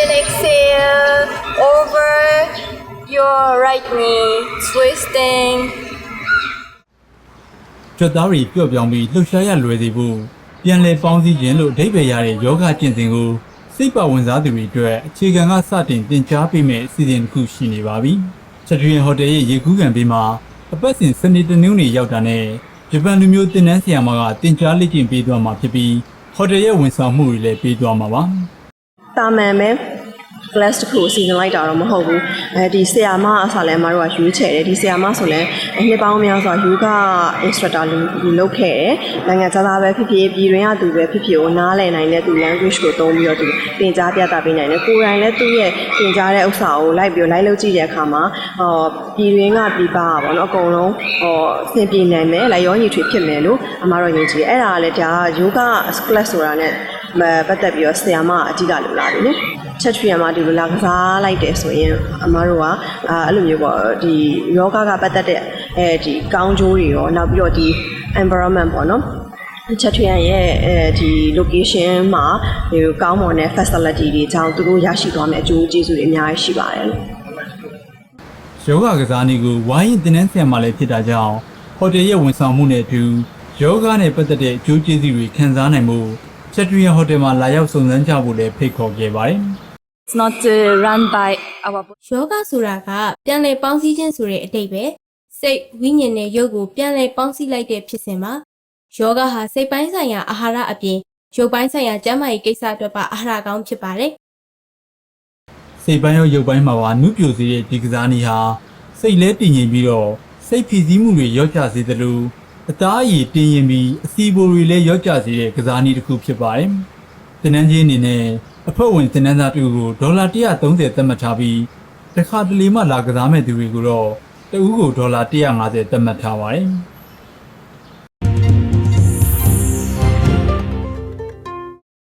Arm center and then exhale over your right knee, twisting. ကြွက်သားတွေပျော့ပြောင်းပြီးလှုပ်ရှားရလွယ်စေဖို့ပြန်လည်ပေါင်းစည်းခြင်းလို့အဓိပ္ပာယ်ရတဲ့ယောဂကျင့်စဉ်ကိုစိတ်ပါဝင်စားသူတွေအတွက်အခြေခံကစတင်သင်ကြားပေးမယ့်အစီအစဉ်တစ်ခုရှိနေပါပြီ။ချက်တွင်ဟိုတယ်ရဲ့ရေကူးကန်ဘေးမှာအပတ်စဉ်စနေတနင်္ဂနွေရောက်တာနဲ့ဂျပန်လူမျိုးတင်နန်းဆီယာမကတင်ကြားလေ့ကျင့်ပေးသွားမှာဖြစ်ပြီးဟိုတယ်ရဲ့ဝန်ဆောင်မှုတွေလည်းပေးသွားမှာပါ။ တာမန်ပဲ class တစ်ခုစီစဉ်လိုက်တာတော့မဟုတ်ဘူးအဲဒီဆရာမအစားလဲအမတို့ကရွေးချယ်တယ်ဒီဆရာမဆိုလဲအနှစ်ပေါင်းများစွာ yoga instructor လူလူလုပ်ခဲ့တယ်နိုင်ငံခြားသားပဲဖြစ်ဖြစ်ပြည်တွင်းကသူပဲဖြစ်ဖြစ်ကိုနားလည်နိုင်တဲ့သူ language ကိုသုံးပြီးတော့သူသင်ကြားပြသပေးနိုင်တယ်ကိုယ်တိုင်လည်းသူ့ရဲ့သင်ကြားတဲ့ဥစ္စာကိုလိုက်ပြီးတော့လိုက်လုပ်ကြည့်တဲ့အခါမှာဟောပြည်တွင်းကပြည်ပကပေါ့နော်အကုန်လုံးဟောသင်ပြနိုင်မယ်လိုက်ရောညီထွေဖြစ်မယ်လို့အမတို့ယုံကြည်တယ်အဲ့ဒါကလည်းဒါက yoga class ဆိုတာ ਨੇ မပတ်သက်ပြီးတော့ဆရာမအဓိကလိုလာပြီနော်ချက်ထရီမှာဒီလိုလာကစားလိုက်တယ်ဆိုရင်အမားတို့ကအာအဲ့လိုမျိုးပေါ့ဒီယောဂကပတ်သက်တဲ့အဲဒီကောင်းကျိုးတွေရောနောက်ပြီးတော့ဒီ environment ပေါ့နော်ချက်ထရီရဲ့အဲဒီ location မှာဒီကောင်းမွန်တဲ့ facility တွေကြောင့်သူတို့ရရှိသွားမယ့်အကျိုးကျေးဇူးတွေအများကြီးရှိပါတယ်လို့ယောဂကစားနည်းကိုဝိုင်းရင်တင်နန်းဆရာမလည်းဖြစ်တာကြောင့်ဟိုတယ်ရဲ့ဝန်ဆောင်မှုနဲ့အတူယောဂနဲ့ပတ်သက်တဲ့အကျိုးကျေးဇူးတွေခံစားနိုင်မှု ချက်ထရီဟိုတယ်မှာလာရောက်စုံစမ်းကြဖို့လည်းဖိတ်ခေါ်ခဲ့ပါတယ် It's not uh, run by our ယောဂဆိုတာကပြန်လည်ပေါင်းစည်းခြင်းဆိုတဲ့အတိတ်ပဲစိတ်ဝိညာဉ်နဲ့ရုပ်ကိုပြန်လည်ပေါင်းစည်းလိုက်တဲ့ဖြစ်စဉ်မှာယောဂဟာစိတ်ပိုင်းဆိုင်ရာအာဟာရအပြင်ရုပ်ပိုင်းဆိုင်ရာကျန်းမာရေးကိစ္စအတွက်ပါအာဟာရကောင်းဖြစ်ပါတယ်စိတ်ပိုင်းရောရုပ်ပိုင်းမှာပါနုပြိုစေတဲ့ဒီကစားနည်းဟာစိတ်လဲတည်ငြိမ်ပြီးတော့စိတ်ဖြစ်စည်းမှုတွေရော့ကျစေသလို အသားအရည်တင်းရင်ပြီးအစီအပိုတွေလည်းရော့ကျစေတဲ့ကစားနည်းတစ်ခုဖြစ်ပါတယ်။တင်နန်းချင်းအနေနဲ့အဖွဲ့ဝင်တင်နန်းသားတူကိုဒေါ်လာ130သတ်မှတ်ထားပြီးတစ်ခါတလေမှလာကစားမဲ့သူတွေကိုတော့တဦးကိုဒေါ်လာ150သတ်မှတ်ထားပါတယ်။